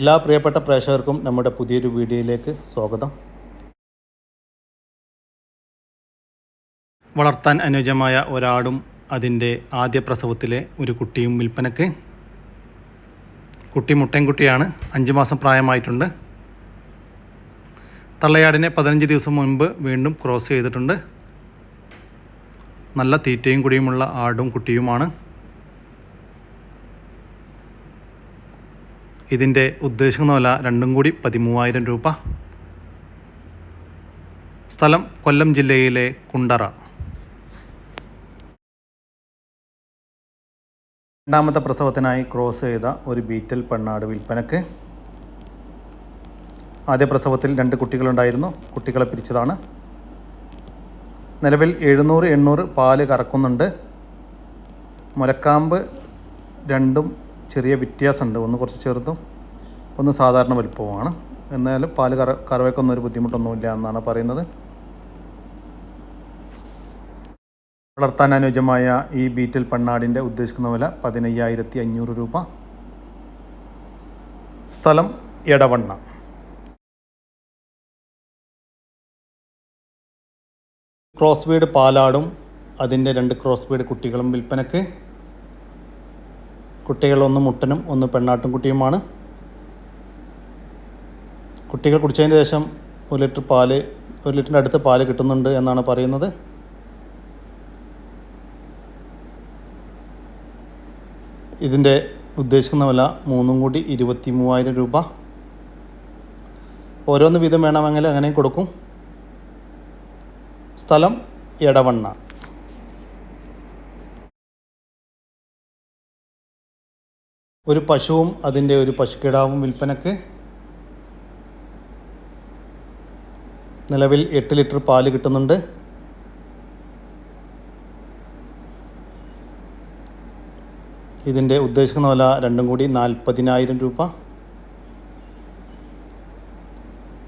എല്ലാ പ്രിയപ്പെട്ട പ്രേക്ഷകർക്കും നമ്മുടെ പുതിയൊരു വീഡിയോയിലേക്ക് സ്വാഗതം. വളർത്താൻ അനുയോജ്യമായ ഒരാടും അതിന്റെ ആദ്യ പ്രസവത്തിലെ ഒരു കുട്ടിയും വിൽപ്പനക്ക് കുട്ടി മുട്ടൻകുട്ടിയാണ് അഞ്ച് മാസം പ്രായമായിട്ടുണ്ട്. തള്ളയാടിനെ പതിനഞ്ച് ദിവസം മുൻപ് വീണ്ടും ക്രോസ് ചെയ്തിട്ടുണ്ട്. നല്ല തീറ്റയും കുടിയുമുള്ള ആടും കുട്ടിയുമാണ്. ഇതിന്റെ ഉദ്ദേശിക്കുന്ന വില രണ്ടും കൂടി പതിമൂവായിരം രൂപ. സ്ഥലം കൊല്ലം ജില്ലയിലെ കുണ്ടറ. രണ്ടാമത്തെ പ്രസവത്തിനായി ക്രോസ് ചെയ്ത ഒരു ബീറ്റൽ പെണ്ണാട് വിൽപ്പനക്ക്. ആദ്യ പ്രസവത്തിൽ രണ്ട് കുട്ടികളുണ്ടായിരുന്നു. കുട്ടികളെ പിരിച്ചതാണ്. നിലവിൽ എഴുന്നൂറ് എണ്ണൂറ് പാൽ കറക്കുന്നുണ്ട്. മുലക്കാമ്പ് രണ്ടും ചെറിയ വ്യത്യാസമുണ്ട് ഒന്ന് കുറച്ച് ചെറുതും ഒന്ന് സാധാരണ വലുപ്പവുമാണ്. എന്നാലും പാൽ കറ കറവയ്ക്കൊന്നും ഒരു ബുദ്ധിമുട്ടൊന്നുമില്ല എന്നാണ് പറയുന്നത്. വളർത്താൻ അനുയോജ്യമായ ഈ ബീറ്റൽ പണ്ണാടിന്റെ ഉദ്ദേശിക്കുന്ന വില പതിനയ്യായിരത്തി അഞ്ഞൂറ് രൂപ. സ്ഥലം എടവണ്ണ. ക്രോസ് ബീഡ് പാലാടും അതിന്റെ രണ്ട് ക്രോസ് ബീഡ് കുട്ടികളും വിൽപ്പനക്ക് കുട്ടികൾ ഒന്ന് മുട്ടനും ഒന്ന് പെണ്ണാട്ടും കുട്ടിയുമാണ്. കുട്ടികൾ കുടിച്ചതിന് ശേഷം ഒരു ലിറ്റർ പാൽ ഒരു ലിറ്ററിന്റെ അടുത്ത് പാൽ കിട്ടുന്നുണ്ട് എന്നാണ് പറയുന്നത്. ഇതിന്റെ ഉദ്ദേശിക്കുന്ന വില മൂന്നും കൂടി ഇരുപത്തി മൂവായിരം രൂപ. ഓരോന്ന് വീതം വേണമെങ്കിൽ അങ്ങനെ കൊടുക്കും. സ്ഥലം എടവണ്ണ. ഒരു പശുവും അതിന്റെ ഒരു പശുക്കിടാവും വിൽപ്പനക്ക് നിലവിൽ എട്ട് ലിറ്റർ പാൽ കിട്ടുന്നുണ്ട്. ഇതിന്റെ ഉദ്ദേശിക്കുന്ന വില രണ്ടും കൂടി നാൽപ്പതിനായിരം രൂപ.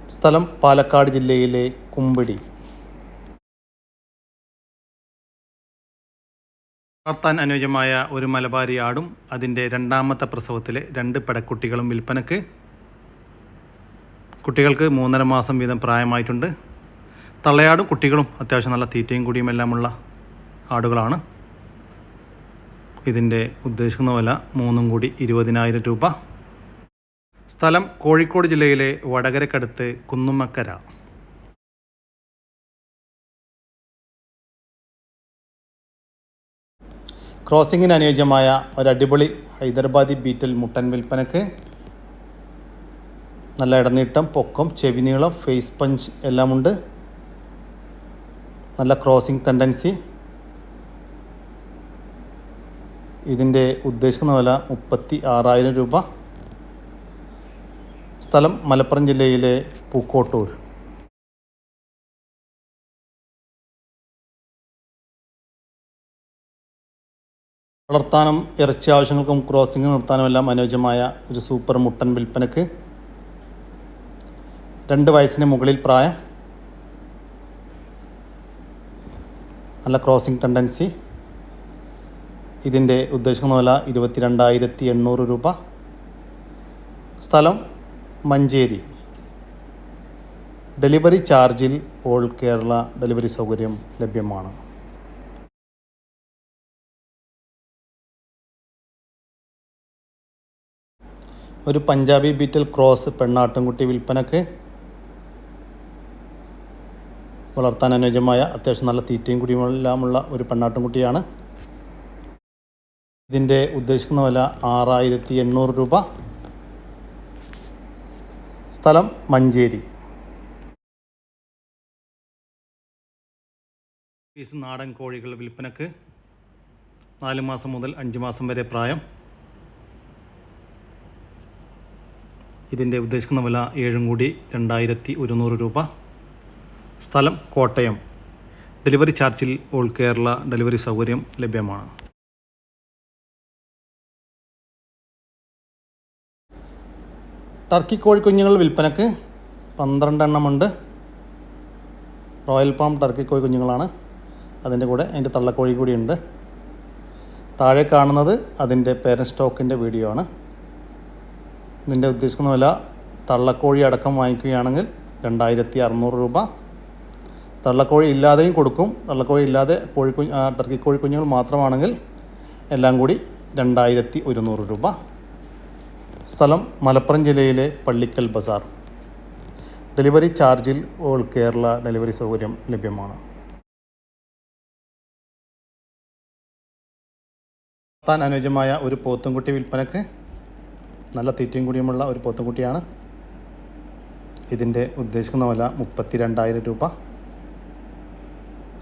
സ്ഥലം പാലക്കാട് ജില്ലയിലെ കുമ്പിടി. വളർത്താൻ അനുയോജ്യമായ ഒരു മലബാരി ആടും അതിന്റെ രണ്ടാമത്തെ പ്രസവത്തിലെ രണ്ട് പെടക്കുട്ടികളും വിൽപ്പനക്ക്. കുട്ടികൾക്ക് മൂന്നര മാസം വീതം പ്രായമായിട്ടുണ്ട്. തള്ളയാടും കുട്ടികളും അത്യാവശ്യം നല്ല തീറ്റയും കൂടിയും എല്ലാമുള്ള ആടുകളാണ്. ഇതിന്റെ ഉദ്ദേശിക്കുന്ന വില മൂന്നും കൂടി ഇരുപതിനായിരം രൂപ. സ്ഥലം കോഴിക്കോട് ജില്ലയിലെ വടകരക്കടുത്ത് കുന്നുമ്മക്കര ക്രോസിങ്ങിന് അനുയോജ്യമായ ഒരു അടിപൊളി ഹൈദരാബാദി ബീറ്റൽ മുട്ടൻ വിൽപ്പനക്ക് നല്ല ഇടനീട്ടം പൊക്കം ചെവി നീളം ഫേസ് പഞ്ച് എല്ലാമുണ്ട്. നല്ല ക്രോസിംഗ് ടെൻഡൻസി. ഇതിന്റെ ഉദ്ദേശിക്കുന്ന വില മുപ്പത്തി ആറായിരം രൂപ. സ്ഥലം മലപ്പുറം ജില്ലയിലെ പൂക്കോട്ടൂർ. വളർത്താനും ഇറച്ചി ആവശ്യങ്ങൾക്കും ക്രോസിംഗ് നിർത്താനും എല്ലാം അനുയോജ്യമായ ഒരു സൂപ്പർ മുട്ടൻ വിൽപ്പനക്ക് രണ്ട് വയസ്സിന് മുകളിൽ പ്രായം. നല്ല ക്രോസിംഗ് ടെൻഡൻസി ഇതിന്റെ ഉദ്ദേശിക്കുന്ന വില ഇരുപത്തിരണ്ടായിരത്തി എണ്ണൂറ് രൂപ. സ്ഥലം മഞ്ചേരി. ഡെലിവറി ചാർജിൽ ഓൾ കേരള ഡെലിവറി സൗകര്യം ലഭ്യമാണ്. ഒരു പഞ്ചാബി ബീറ്റൽ ക്രോസ് പെണ്ണാട്ടുംകുട്ടി വിൽപ്പനക്ക് വളർത്താൻ അനുയോജ്യമായ അത്യാവശ്യം നല്ല തീറ്റയും കുടിയുമെല്ലാമുള്ള ഒരു പെണ്ണാട്ടുംകുട്ടിയാണ്. ഇതിന്റെ ഉദ്ദേശിക്കുന്ന വില ആറായിരത്തി എണ്ണൂറ് രൂപ. സ്ഥലം മഞ്ചേരി. പീസ് നാടൻ കോഴികൾ വിൽപ്പനക്ക് നാല് മാസം മുതൽ അഞ്ച് മാസം വരെ പ്രായം. ഇതിന്റെ ഉദ്ദേശിക്കുന്ന വില ഏഴും കൂടി രണ്ടായിരത്തി ഒരുന്നൂറ് രൂപ. സ്ഥലം കോട്ടയം. ഡെലിവറി ചാർജിൽ ഓൾ കേരള ഡെലിവറി സൗകര്യം ലഭ്യമാണ്. ടർക്കി കോഴിക്കുഞ്ഞുങ്ങൾ വിൽപ്പനക്ക് പന്ത്രണ്ട് എണ്ണമുണ്ട് റോയൽ പാം ടർക്കി കോഴി കുഞ്ഞുങ്ങളാണ് അതിന്റെ കൂടെ അതിന്റെ തള്ളക്കോഴി കൂടിയുണ്ട് താഴെ കാണുന്നത് അതിന്റെ പേരൻ സ്റ്റോക്കിന്റെ വീഡിയോ ആണ്. ഇതിന്റെ ഉദ്ദേശിക്കുന്ന വില തള്ളക്കോഴി അടക്കം വാങ്ങിക്കുകയാണെങ്കിൽ രണ്ടായിരത്തി അറുന്നൂറ് രൂപ. തള്ളക്കോഴി ഇല്ലാതെയും കൊടുക്കും. തള്ളക്കോഴി ഇല്ലാതെ കോഴിക്കുഞ്ഞ് ടർക്കി കോഴിക്കുഞ്ഞുങ്ങൾ മാത്രമാണെങ്കിൽ എല്ലാം കൂടി രണ്ടായിരത്തി ഒരുന്നൂറ് രൂപ. സ്ഥലം മലപ്പുറം ജില്ലയിലെ പള്ളിക്കൽ ബസാർ. ഡെലിവറി ചാർജിൽ ഓൾ കേരള ഡെലിവറി സൗകര്യം ലഭ്യമാണ്. താൻ അനുയോജ്യമായ ഒരു പോത്തുംകുട്ടി വിൽപ്പനക്ക് നല്ല തീറ്റയും കൂടിയുമുള്ള ഒരു പോത്തുംകുട്ടിയാണ്. ഇതിന്റെ ഉദ്ദേശിക്കുന്ന വില മുപ്പത്തി രണ്ടായിരം രൂപ.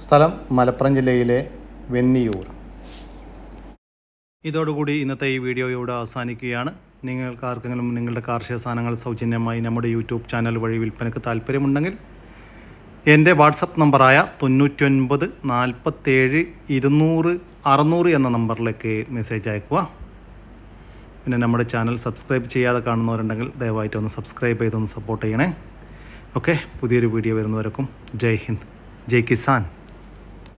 സ്ഥലം മലപ്പുറം ജില്ലയിലെ വെന്നിയൂർ. ഇതോടുകൂടി ഇന്നത്തെ ഈ വീഡിയോ ഇവിടെ അവസാനിക്കുകയാണ്. നിങ്ങൾക്ക് ആർക്കെങ്കിലും നിങ്ങളുടെ കാർഷിക സാധനങ്ങൾ സൗജന്യമായി നമ്മുടെ യൂട്യൂബ് ചാനൽ വഴി വിൽപ്പനയ്ക്ക് താല്പര്യമുണ്ടെങ്കിൽ എന്റെ വാട്സപ്പ് നമ്പറായ തൊണ്ണൂറ്റൊൻപത് നാൽപ്പത്തേഴ് ഇരുന്നൂറ് അറുന്നൂറ് എന്ന നമ്പറിലേക്ക് മെസ്സേജ് അയക്കുക പിന്നെ നമ്മുടെ ചാനൽ സബ്സ്ക്രൈബ് ചെയ്യാതെ കാണുന്നവരുണ്ടെങ്കിൽ ദയവായിട്ട് ഒന്ന് സബ്സ്ക്രൈബ് ചെയ്തൊന്ന് സപ്പോർട്ട് ചെയ്യണേ. ഓക്കെ പുതിയൊരു വീഡിയോ വരുന്നവർക്കും ജയ് ഹിന്ദ്. ജയ് കിസാൻ.